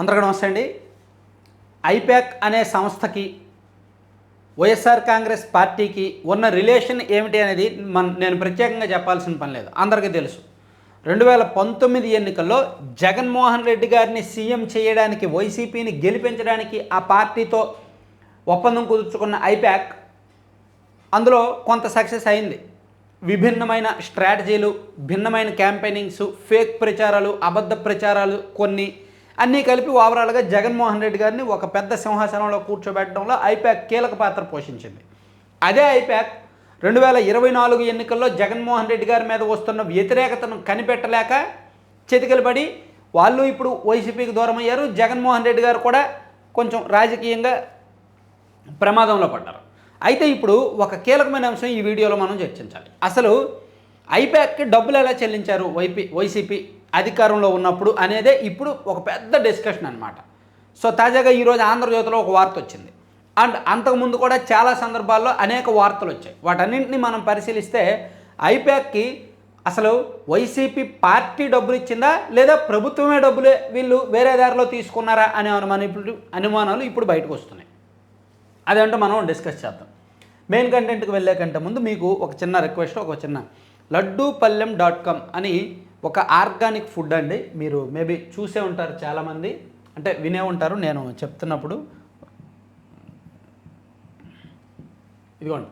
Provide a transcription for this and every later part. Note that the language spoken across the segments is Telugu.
అందరికీ నమస్తే అండి. ఐప్యాక్ అనే సంస్థకి వైఎస్ఆర్ కాంగ్రెస్ పార్టీకి ఉన్న రిలేషన్ ఏమిటి అనేది మన నేను ప్రత్యేకంగా చెప్పాల్సిన పని లేదు. అందరికీ తెలుసు. రెండు వేల పంతొమ్మిది ఎన్నికల్లో జగన్మోహన్ రెడ్డి గారిని సీఎం చేయడానికి వైసీపీని గెలిపించడానికి ఆ పార్టీతో ఒప్పందం కుదుర్చుకున్న ఐప్యాక్ అందులో కొంత సక్సెస్ అయింది. విభిన్నమైన స్ట్రాటజీలు భిన్నమైన క్యాంపెయినింగ్స్ ఫేక్ ప్రచారాలు అబద్ధ ప్రచారాలు కొన్ని అన్నీ కలిపి ఓవరాల్గా జగన్మోహన్ రెడ్డి గారిని ఒక పెద్ద సింహాసనంలో కూర్చోబెట్టడంలో ఐపాక్ కీలక పాత్ర పోషించింది. అదే ఐపాక్ రెండు వేల ఇరవై నాలుగు ఎన్నికల్లో జగన్మోహన్ రెడ్డి గారి మీద వస్తున్న వ్యతిరేకతను కనిపెట్టలేక చితికలబడి వాళ్ళు ఇప్పుడు వైసీపీకి దూరం అయ్యారు జగన్మోహన్ రెడ్డి గారు కూడా కొంచెం రాజకీయంగా ప్రమాదంలో పడ్డారు. అయితే ఇప్పుడు ఒక కీలకమైన అంశం ఈ వీడియోలో మనం చర్చించాలి. అసలు ఐపాక్కి డబ్బులు ఎలా చెల్లించారు వైపీ వైసీపీ అధికారంలో ఉన్నప్పుడు అనేదే ఇప్పుడు ఒక పెద్ద డిస్కషన్ అనమాట సో తాజాగా ఈరోజు ఆంధ్రజ్యోతిలో ఒక వార్త వచ్చింది. అండ్ అంతకుముందు కూడా చాలా సందర్భాల్లో అనేక వార్తలు వచ్చాయి. వాటన్నింటినీ మనం పరిశీలిస్తే ఐప్యాక్కి అసలు వైసీపీ పార్టీ డబ్బులు ఇచ్చిందా లేదా ప్రభుత్వమే డబ్బులు వీళ్ళు వేరే దారిలో తీసుకున్నారా అనే అనుమానం ఇప్పుడు అనుమానాలు ఇప్పుడు బయటకు వస్తున్నాయి. అదేంటో మనం డిస్కస్ చేద్దాం. మెయిన్ కంటెంట్కి వెళ్ళే కంటే ముందు మీకు ఒక చిన్న రిక్వెస్ట్ ఒక చిన్న లడ్డూపల్లెం డాట్ కామ్ అని ఒక ఆర్గానిక్ ఫుడ్ అండి. మీరు మేబీ చూసే ఉంటారు చాలామంది. అంటే వినే ఉంటారు నేను చెప్తున్నప్పుడు. ఇదిగోండి.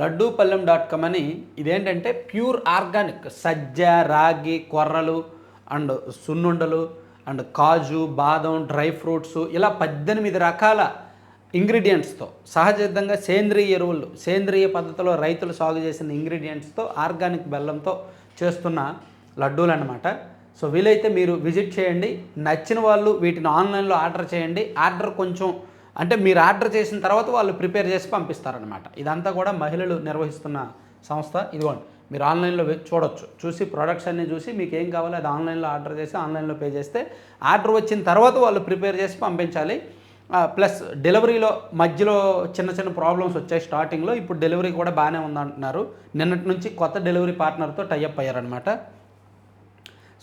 లడ్డూ పల్లెం డాట్ కామ్ అని ఇదేంటంటే ప్యూర్ ఆర్గానిక్. సజ్జ రాగి కొర్రలు అండ్ సున్నుండలు అండ్ కాజు బాదం డ్రై ఫ్రూట్స్ ఇలా పద్దెనిమిది రకాల ఇంగ్రీడియంట్స్తో సహజంగా సేంద్రియ ఎరువులు సేంద్రియ పద్ధతిలో రైతులు సాగు చేసిన ఇంగ్రీడియంట్స్తో ఆర్గానిక్ బెల్లంతో చేస్తున్న లడ్డూలు అనమాట సో వీలైతే మీరు విజిట్ చేయండి. నచ్చిన వాళ్ళు వీటిని ఆన్లైన్లో ఆర్డర్ చేయండి. ఆర్డర్ కొంచెం అంటే మీరు ఆర్డర్ చేసిన తర్వాత వాళ్ళు ప్రిపేర్ చేసి పంపిస్తారనమాట ఇదంతా కూడా మహిళలు నిర్వహిస్తున్న సంస్థ. ఇదిగోండి మీరు ఆన్లైన్లో చూడొచ్చు. చూసి ప్రొడక్ట్స్ అన్నీ చూసి మీకు ఏం కావాలో అది ఆన్లైన్లో ఆర్డర్ చేసి ఆన్లైన్లో పే చేస్తే ఆర్డర్ వచ్చిన తర్వాత వాళ్ళు ప్రిపేర్ చేసి పంపించాలి. ప్లస్ డెలివరీలో మధ్యలో చిన్న చిన్న ప్రాబ్లమ్స్ వచ్చాయి స్టార్టింగ్లో. ఇప్పుడు డెలివరీ కూడా బాగానే ఉందంటున్నారు. నిన్నటి నుంచి కొత్త డెలివరీ పార్ట్నర్తో టైఅప్ అయ్యారనమాట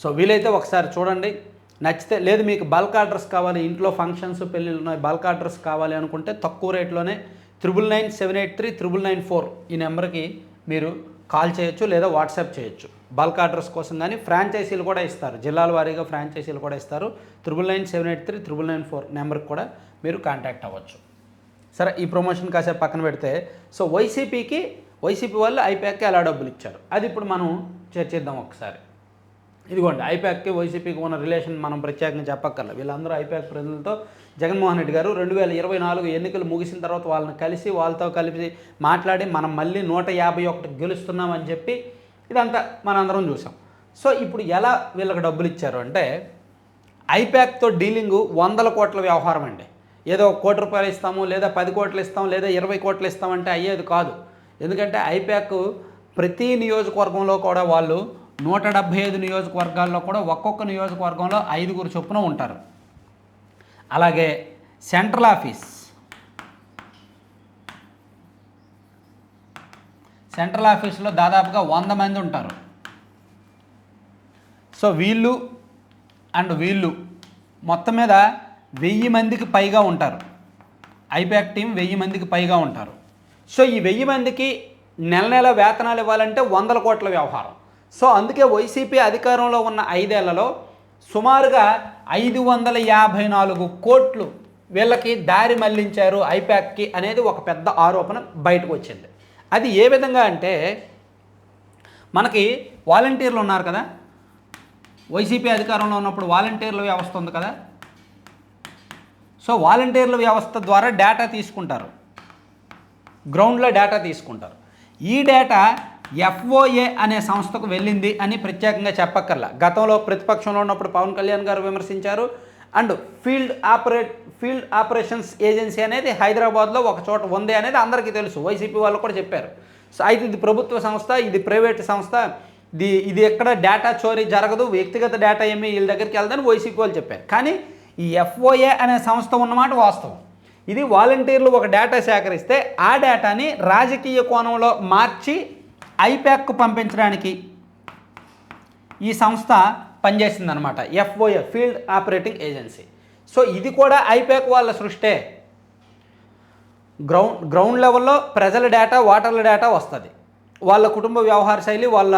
సో వీలైతే ఒకసారి చూడండి. నచ్చితే లేదు మీకు బల్క్ ఆర్డర్స్ కావాలి ఇంట్లో ఫంక్షన్స్ పెళ్ళిళ్ళు ఉన్నాయి బల్క్ ఆర్డర్స్ కావాలి అనుకుంటే తక్కువ రేట్లోనే triple nine seven eight three triple nine four ఈ నెంబర్కి మీరు కాల్ చేయొచ్చు లేదా వాట్సాప్ చేయొచ్చు. బల్క్ ఆర్డర్స్ కోసం కానీ ఫ్రాంచైజీలు కూడా ఇస్తారు. జిల్లాల వారీగా ఫ్రాంచైజీలు కూడా ఇస్తారు. Triple nine seven eight three triple nine four నెంబర్కి కూడా మీరు కాంటాక్ట్ అవ్వచ్చు. సరే ఈ ప్రమోషన్ కాసేపు పక్కన పెడితే సో వైసీపీకి వైసీపీ వాళ్ళు ఐప్యాక్కి ఎలా డబ్బులు ఇచ్చారు. అది ఇప్పుడు మనం చర్చిద్దాం ఒకసారి. ఇదిగోండి ఐప్యాక్కి వైసీపీకి ఉన్న రిలేషన్ మనం ప్రత్యేకంగా చెప్పక్కర్లేదు. వీళ్ళందరూ ఐప్యాక్ ప్రజలతో జగన్మోహన్ రెడ్డి గారు రెండు వేల ఇరవై నాలుగు ఎన్నికలు ముగిసిన తర్వాత వాళ్ళని కలిసి వాళ్ళతో కలిసి మాట్లాడి మనం మళ్ళీ నూట యాభై ఒకటి గెలుస్తున్నామని చెప్పి ఇదంతా మనందరం చూసాం. సో ఇప్పుడు ఎలా వీళ్ళకి డబ్బులు ఇచ్చారు అంటే ఐప్యాక్తో డీలింగు వందల కోట్ల వ్యవహారం అండి. ఏదో కోటి రూపాయలు ఇస్తాము లేదా పది కోట్లు ఇస్తాం లేదా ఇరవై కోట్లు ఇస్తామంటే అయ్యేది కాదు. ఎందుకంటే ఐప్యాక్ ప్రతి నియోజకవర్గంలో కూడా వాళ్ళు నూట డెబ్భై ఐదు నియోజకవర్గాల్లో కూడా ఒక్కొక్క నియోజకవర్గంలో ఐదుగురు చొప్పున ఉంటారు. అలాగే సెంట్రల్ ఆఫీస్. సెంట్రల్ ఆఫీస్లో దాదాపుగా వంద మంది ఉంటారు. సో వీళ్ళు అండ్ వీళ్ళు మొత్తం మీద వెయ్యి మందికి పైగా ఉంటారు. ఐపాక్ టీం వెయ్యి మందికి పైగా ఉంటారు. సో ఈ వెయ్యి మందికి నెల నెల వేతనాలు ఇవ్వాలంటే వందల కోట్ల వ్యవహారం. సో అందుకే వైసీపీ అధికారంలో ఉన్న ఐదేళ్ళలో సుమారుగా ఐదు వందల యాభై నాలుగు కోట్లు వీళ్ళకి దారి మళ్ళించారు ఐపాక్కి అనేది ఒక పెద్ద ఆరోపణ బయటకు వచ్చింది. అది ఏ విధంగా అంటే మనకి వాలంటీర్లు ఉన్నారు కదా? వైసీపీ అధికారంలో ఉన్నప్పుడు వాలంటీర్ల వ్యవస్థ ఉంది కదా? సో వాలంటీర్ల వ్యవస్థ ద్వారా డేటా తీసుకుంటారు. గ్రౌండ్లో డేటా తీసుకుంటారు. ఈ డేటా ఎఫ్ఓఏ అనే సంస్థకు వెళ్ళింది అని ప్రత్యేకంగా చెప్పక్కర్లా. గతంలో ప్రతిపక్షంలో ఉన్నప్పుడు పవన్ కళ్యాణ్ గారు విమర్శించారు. And field operate field operations agency అనేది హైదరాబాద్లో ఒక చోట ఉంది అనేది అందరికీ తెలుసు. వైసీపీ వాళ్ళు కూడా చెప్పారు. సో అయితే ఇది ప్రభుత్వ సంస్థ ఇది ప్రైవేట్ సంస్థ. ఇది ఇది ఎక్కడ డేటా చోరీ జరగదు. వ్యక్తిగత డేటా ఏమీ వీళ్ళ దగ్గరికి వెళ్దని వైసీపీ వాళ్ళు చెప్పారు. కానీ ఈ ఎఫ్ఓఏ అనే సంస్థ ఉన్నమాట వాస్తవం. ఇది వాలంటీర్లు ఒక డేటా సేకరిస్తే ఆ డేటాని రాజకీయ కోణంలో మార్చి ఐప్యాక్కు పంపించడానికి ఈ సంస్థ పనిచేసిందనమాట FOA field operating agency. So ఇది కూడా ఐపాక్ వాళ్ళ సృష్టే. గ్రౌండ్ గ్రౌండ్ లెవెల్లో ప్రజల డేటా వాటర్ల డేటా వస్తుంది. వాళ్ళ కుటుంబ వ్యవహార శైలి వాళ్ళ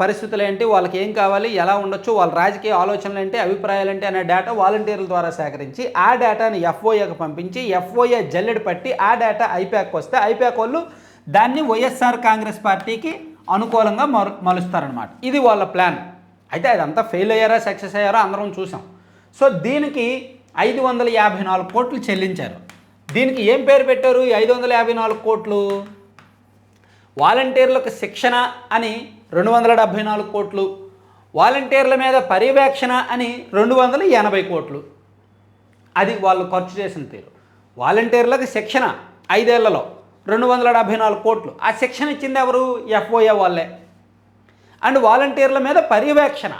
పరిస్థితులు ఏంటి వాళ్ళకి ఏం కావాలి ఎలా ఉండొచ్చు వాళ్ళ రాజకీయ ఆలోచనలు ఏంటి అభిప్రాయాలు ఏంటి అనే డేటా వాలంటీర్ల ద్వారా సేకరించి ఆ డేటాని ఎఫ్ఓఏకి పంపించి ఎఫ్ఓఏ జల్లెడ పట్టి ఆ డేటా ఐపాక్ వస్తే ఐపాక్ వాళ్ళు దాన్ని వైఎస్ఆర్ కాంగ్రెస్ పార్టీకి అనుకూలంగా మరు మలుస్తారనమాట ఇది వాళ్ళ ప్లాన్. అయితే అదంతా ఫెయిల్ అయ్యారా సక్సెస్ అయ్యారా అందరం చూసాం. సో దీనికి ఐదు వందల యాభై నాలుగు కోట్లు చెల్లించారు. దీనికి ఏం పేరు పెట్టారు ఐదు వందల యాభై నాలుగు కోట్లు? వాలంటీర్లకు శిక్షణ అని రెండు వందల డెబ్భై నాలుగు కోట్లు. వాలంటీర్ల మీద పర్యవేక్షణ అని రెండు వందల ఎనభై కోట్లు. అది వాళ్ళు ఖర్చు చేసిన తీరు. వాలంటీర్లకు శిక్షణ ఐదేళ్ళలో. రెండు వందల డెబ్భై నాలుగు కోట్లు. ఆ శిక్షణ ఇచ్చింది ఎవరు? ఎఫ్ఓఏ వాళ్ళే. అండ్ వాలంటీర్ల మీద పర్యవేక్షణ.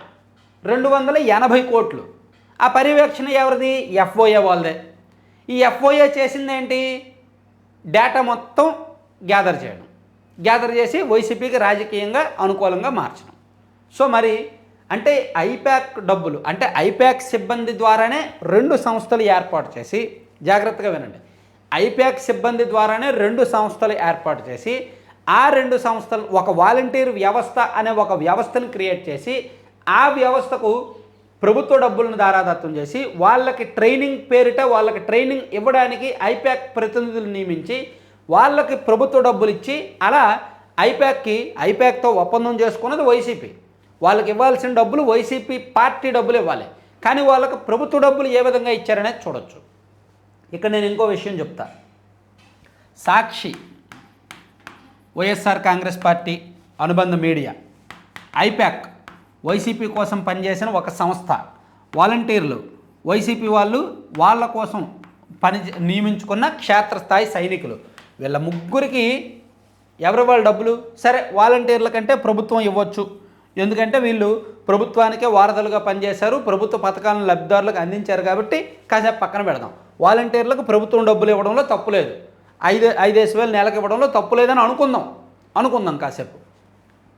రెండు వందల ఎనభై కోట్లు. ఆ పర్యవేక్షణ ఎవరిది? ఎఫ్ఓఏ వాళ్ళదే. ఈ ఎఫ్ఓఏ చేసింది ఏంటి? డేటా మొత్తం గ్యాదర్ చేయడం. గ్యాదర్ చేసి వైసీపీకి రాజకీయంగా అనుకూలంగా మార్చడం. సో మరి అంటే ఐప్యాక్ డబ్బులు అంటే ఐప్యాక్ సిబ్బంది ద్వారానే రెండు సంస్థలు ఏర్పాటు చేసి జాగ్రత్తగా వినండి. ఐపాక్ సిబ్బంది ద్వారానే రెండు సంస్థలు ఏర్పాటు చేసి ఆ రెండు సంస్థలు ఒక వాలంటీర్ వ్యవస్థ అనే ఒక వ్యవస్థను క్రియేట్ చేసి ఆ వ్యవస్థకు ప్రభుత్వ డబ్బులను దారాదత్తం చేసి వాళ్ళకి ట్రైనింగ్ పేరిట వాళ్ళకి ట్రైనింగ్ ఇవ్వడానికి ఐపాక్ ప్రతినిధులు నియమించి వాళ్ళకి ప్రభుత్వ డబ్బులు ఇచ్చి అలా ఐపాక్కి ఐపాక్తో ఒప్పందం చేసుకున్నది వైసీపీ. వాళ్ళకి ఇవ్వాల్సిన డబ్బులు వైసీపీ పార్టీ డబ్బులు ఇవ్వాలి. కానీ వాళ్ళకి ప్రభుత్వ డబ్బులు ఏ విధంగా ఇచ్చారనేది చూడొచ్చు. ఇక్కడ నేను ఇంకో విషయం చెప్తా. సాక్షి వైఎస్ఆర్ కాంగ్రెస్ పార్టీ అనుబంధ మీడియా ఐప్యాక్ వైసీపీ కోసం పనిచేసిన ఒక సంస్థ. వాలంటీర్లు వైసీపీ వాళ్ళు వాళ్ళ కోసం పని నియమించుకున్న క్షేత్రస్థాయి సైనికులు. వీళ్ళ ముగ్గురికి ఎవరి వాళ్ళ డబ్బులు? సరే వాలంటీర్ల కంటే ప్రభుత్వం ఇవ్వచ్చు. ఎందుకంటే వీళ్ళు ప్రభుత్వానికే వారధులుగా పనిచేశారు ప్రభుత్వ పథకాలను లబ్ధిదారులకు అందించారు కాబట్టి కాసేపు పక్కన పెడదాం. వాలంటీర్లకు ప్రభుత్వం డబ్బులు ఇవ్వడంలో తప్పు లేదు. ఐదు ఐదేసి వేలు నెలకు ఇవ్వడంలో తప్పు లేదని అనుకుందాం. అనుకుందాం కాసేపు.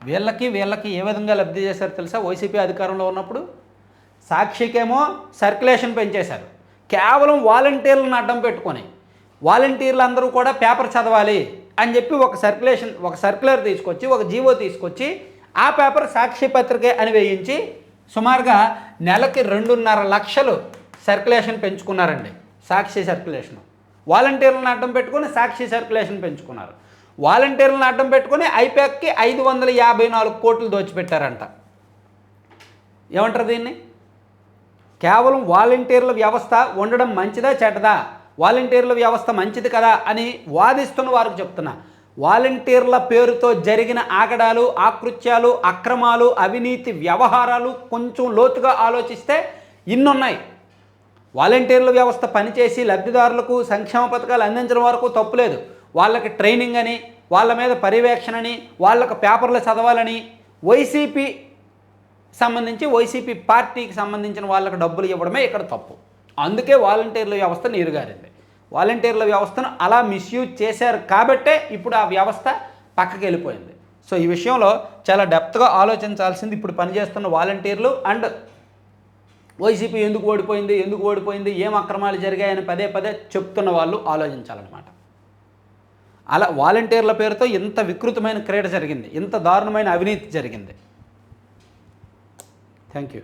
వీళ్ళకి వీళ్ళకి ఏ విధంగా లబ్ధి చేశారు తెలుసా? వైసీపీ అధికారంలో ఉన్నప్పుడు సాక్షికేమో సర్క్యులేషన్ పెంచేశారు. కేవలం వాలంటీర్లను అడ్డం పెట్టుకొని వాలంటీర్లు అందరూ కూడా పేపర్ చదవాలి అని చెప్పి ఒక సర్క్యులేషన్ ఒక సర్క్యులర్ తీసుకొచ్చి ఒక జీవో తీసుకొచ్చి ఆ పేపర్ సాక్షి పత్రికే అని వేయించి సుమారుగా నెలకి రెండున్నర లక్షలు సర్క్యులేషన్ పెంచుకున్నారండి. సాక్షి సర్క్యులేషన్. వాలంటీర్లను అడ్డం పెట్టుకొని సాక్షి సర్క్యులేషన్ పెంచుకున్నారు. వాలంటీర్లను అడ్డం పెట్టుకొని ఐపాక్కి ఐదు వందల యాభై నాలుగు కోట్లు దోచిపెట్టారంట. ఏమంటారు దీన్ని? కేవలం వాలంటీర్ల వ్యవస్థ ఉండడం మంచిదా చెడ్డదా? వాలంటీర్ల వ్యవస్థ మంచిది కదా అని వాదిస్తున్న వారికి చెప్తున్నా. వాలంటీర్ల పేరుతో జరిగిన ఆగడాలు ఆకృత్యాలు అక్రమాలు అవినీతి వ్యవహారాలు కొంచెం లోతుగా ఆలోచిస్తే ఇన్నున్నాయి. వాలంటీర్ల వ్యవస్థ పనిచేసి లబ్ధిదారులకు సంక్షేమ పథకాలు అందించడం వరకు తప్పులేదు. వాళ్ళకి ట్రైనింగ్ అని వాళ్ళ మీద పర్యవేక్షణ అని వాళ్ళకి పేపర్లు చదవాలని వైసీపీ సంబంధించి వైసీపీ పార్టీకి సంబంధించిన వాళ్ళకి డబ్బులు ఇవ్వడమే ఇక్కడ తప్పు. అందుకే వాలంటీర్ల వ్యవస్థ నీరుగారింది. వాలంటీర్ల వ్యవస్థను అలా మిస్యూజ్ చేశారు కాబట్టే ఇప్పుడు ఆ వ్యవస్థ పక్కకి వెళ్ళిపోయింది. సో ఈ విషయంలో చాలా డెప్త్గా ఆలోచించాల్సింది ఇప్పుడు పనిచేస్తున్న వాలంటీర్లు అండ్ వైసీపీ ఎందుకు ఓడిపోయింది ఎందుకు ఓడిపోయింది ఏం అక్రమాలు జరిగాయని పదే పదే చెప్తున్న వాళ్ళు ఆలోచించాలన్నమాట. అలా వాలంటీర్ల పేరుతో ఇంత వికృతమైన క్రీడ జరిగింది ఇంత దారుణమైన అవినీతి జరిగింది. Thank you